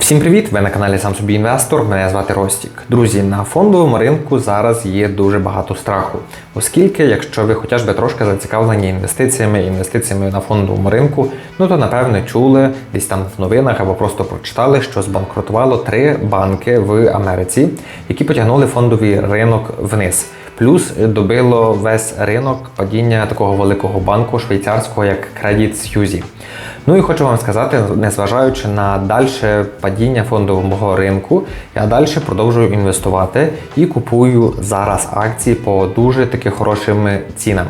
Всім привіт! Ви на каналі Сам собі інвестор. Мене звати Ростік. Друзі, на фондовому ринку зараз є дуже багато страху, оскільки, якщо ви хоча б трошки зацікавлені інвестиціями, інвестиціями на фондовому ринку, ну то напевне чули десь там в новинах або просто прочитали, що збанкрутувало три банки в Америці, які потягнули фондовий ринок вниз. Плюс добило весь ринок падіння такого великого банку швейцарського, як Credit Suisse. Ну і хочу вам сказати, незважаючи на дальше падіння фондового ринку, я далі продовжую інвестувати і купую зараз акції по дуже таки хорошим цінам.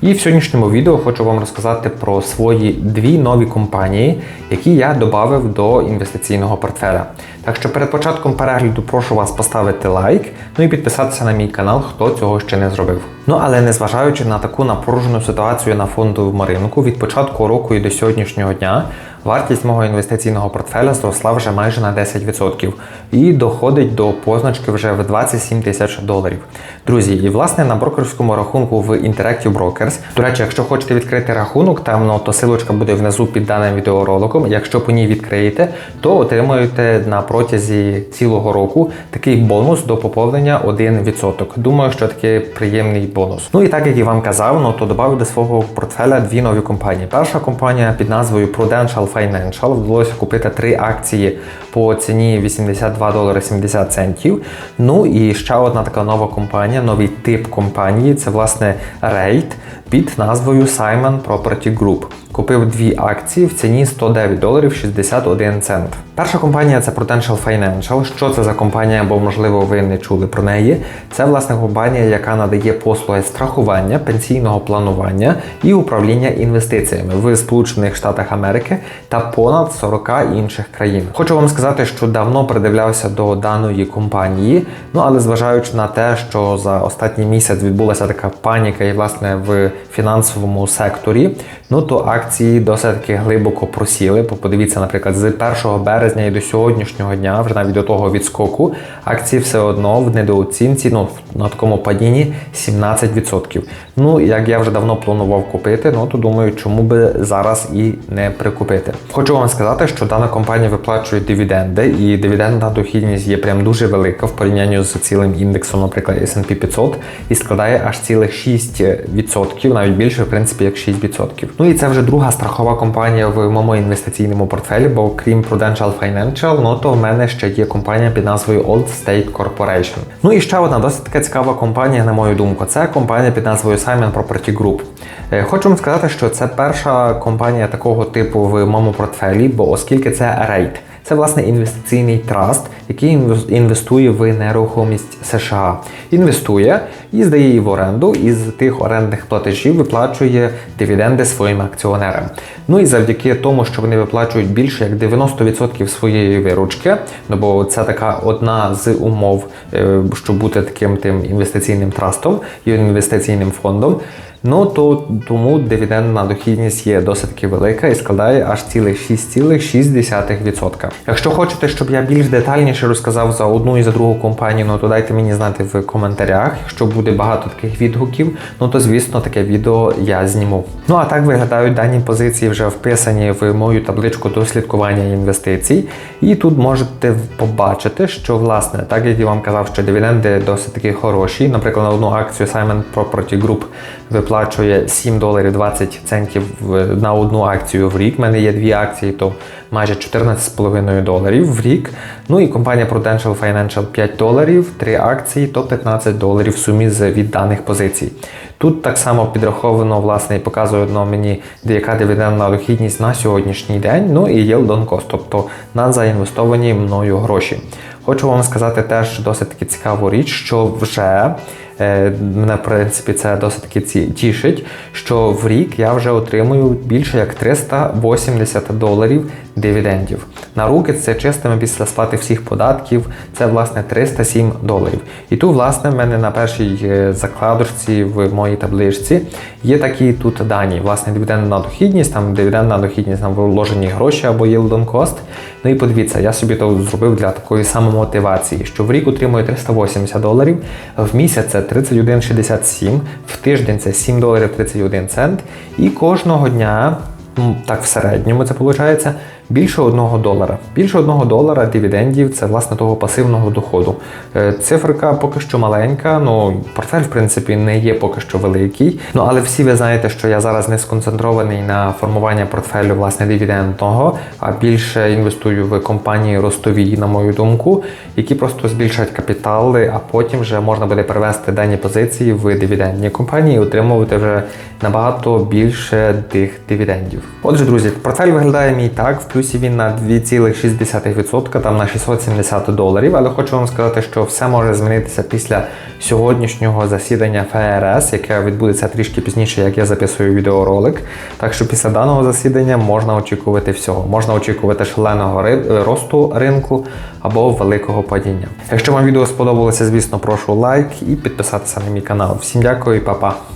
І в сьогоднішньому відео хочу вам розказати про свої дві нові компанії, які я додав до інвестиційного портфеля. Так що перед початком перегляду прошу вас поставити лайк, ну і підписатися на мій канал, хто цього ще не зробив. Ну але незважаючи на таку напружену ситуацію на фондовому ринку, від початку року і до сьогоднішнього дня вартість мого інвестиційного портфеля зросла вже майже на 10% і доходить до позначки вже в 27 тисяч доларів. Друзі, і власне на брокерському рахунку в Interactive Brokers. До речі, якщо хочете відкрити рахунок, там ну, то силочка буде внизу під даним відеороликом. Якщо по ній відкриєте, то отримуєте на протязі цілого року такий бонус до поповнення 1%. Думаю, що такий приємний бонус. Ну і так як я вам казав, ну то додав до свого портфеля дві нові компанії. Перша компанія під назвою Prudential Financial. Вдалося купити три акції по ціні 82 долари 70 центів. Ну і ще одна така нова компанія, новий тип компанії. Це власне Rate під назвою Simon Property Group. Купив дві акції в ціні 109 доларів 61 цент. Перша компанія це Prudential Financial. Що це за компанія, бо можливо ви не чули про неї. Це власне компанія, яка надає послуги страхування, пенсійного планування і управління інвестиціями в Сполучених Штатах Америки та понад 40 інших країн. Хочу вам сказати, що давно придивлявся до даної компанії. Ну але зважаючи на те, що за останній місяць відбулася така паніка і власне в фінансовому секторі, ну то акції досить таки глибоко просіли. Подивіться, наприклад, з 1 березня і до сьогоднішнього дня, вже навіть до того відскоку, акції все одно в недооцінці, ну на такому падінні 17%. Ну, як я вже давно планував купити, ну то думаю, чому би зараз і не прикупити. Хочу вам сказати, що дана компанія виплачує дивіденди, і дивідендна дохідність є прям дуже велика в порівнянні з цілим індексом, наприклад, S&P 500, і складає аж цілих 6%, навіть більше, в принципі, як 6%. Ну і це вже друга страхова компанія в моєму інвестиційному портфелі, бо крім Prudential Financial, ну то в мене ще є компанія під назвою Old State Corporation. Ну і ще одна досить така цікава компанія, на мою думку, це компанія під назвою Simon Property Group. Е, Хочу вам сказати, що це перша компанія такого типу в моєму портфелі, бо оскільки це REIT. Це власне інвестиційний траст, який інвестує в нерухомість США. Інвестує і здає її в оренду, і з тих орендних платежів виплачує дивіденди своїм акціонерам. Ну і завдяки тому, що вони виплачують більше як 90% своєї виручки, ну бо це така одна з умов, е, щоб бути таким тим інвестиційним трастом і інвестиційним фондом. Ну то тому дивідендна дохідність є досить таки велика і складає аж цілих 6,6%. Якщо хочете, щоб я більш детальніше розказав за одну і за другу компанію, ну то дайте мені знати в коментарях. Якщо буде багато таких відгуків, ну то звісно таке відео я зніму. Ну а так виглядають дані позиції вже вписані в мою табличку дослідкування інвестицій. І тут можете побачити, що власне, так як я вам казав, що дивіденди досить таки хороші. Наприклад, на одну акцію Simon Property Group виплачує 7 доларів 20 центів на одну акцію в рік. У мене є дві акції, то майже 14,5 доларів в рік. Ну і компанія Prudential Financial 5 доларів, 3 акції, то 15 доларів в сумі з від даних позицій. Тут так само підраховано, власне, і показує мені деяка дивідендна дохідність на сьогоднішній день, ну і yield on cost, тобто на заінвестовані мною гроші. Хочу вам сказати теж досить таки цікаву річ, що вже мене в принципі це досить тішить, що в рік я вже отримую більше як 380 доларів дивідендів. На руки це чистими після сплати всіх податків, це власне 307 доларів. І тут, власне, в мене на першій е, закладочці в моїй табличці є такі тут дані. Власне, дивідендна дохідність, там дивідендна дохідність на вложені гроші або yield on cost. Ну і подивіться, я собі то зробив для такої самомотивації, що в рік отримую 380 доларів, в місяць це 31,67, в тиждень це 7 доларів 31 цент. І кожного дня, так в середньому це виходить, більше 1 долара. Більше 1 долара дивідендів це власне того пасивного доходу. Е, Циферка поки що маленька, ну портфель, в принципі, не є поки що великий. Ну але всі ви знаєте, що я зараз не сконцентрований на формування портфелю власне дивідендного, а більше інвестую в компанії ростові, на мою думку, які просто збільшать капітали, а потім вже можна буде перевести дані позиції в дивідендні компанії і отримувати вже набагато більше тих дивідендів. Отже, друзі, портфель виглядає мій так. В плюсі він на 2,6%, там на 670 доларів. Але хочу вам сказати, що все може змінитися після сьогоднішнього засідання ФРС, яке відбудеться трішки пізніше, як я записую відеоролик. Так що після даного засідання можна очікувати всього. Можна очікувати шаленого росту ринку або великого падіння. Якщо вам відео сподобалося, звісно, прошу лайк і підписатися на мій канал. Всім дякую і па-па!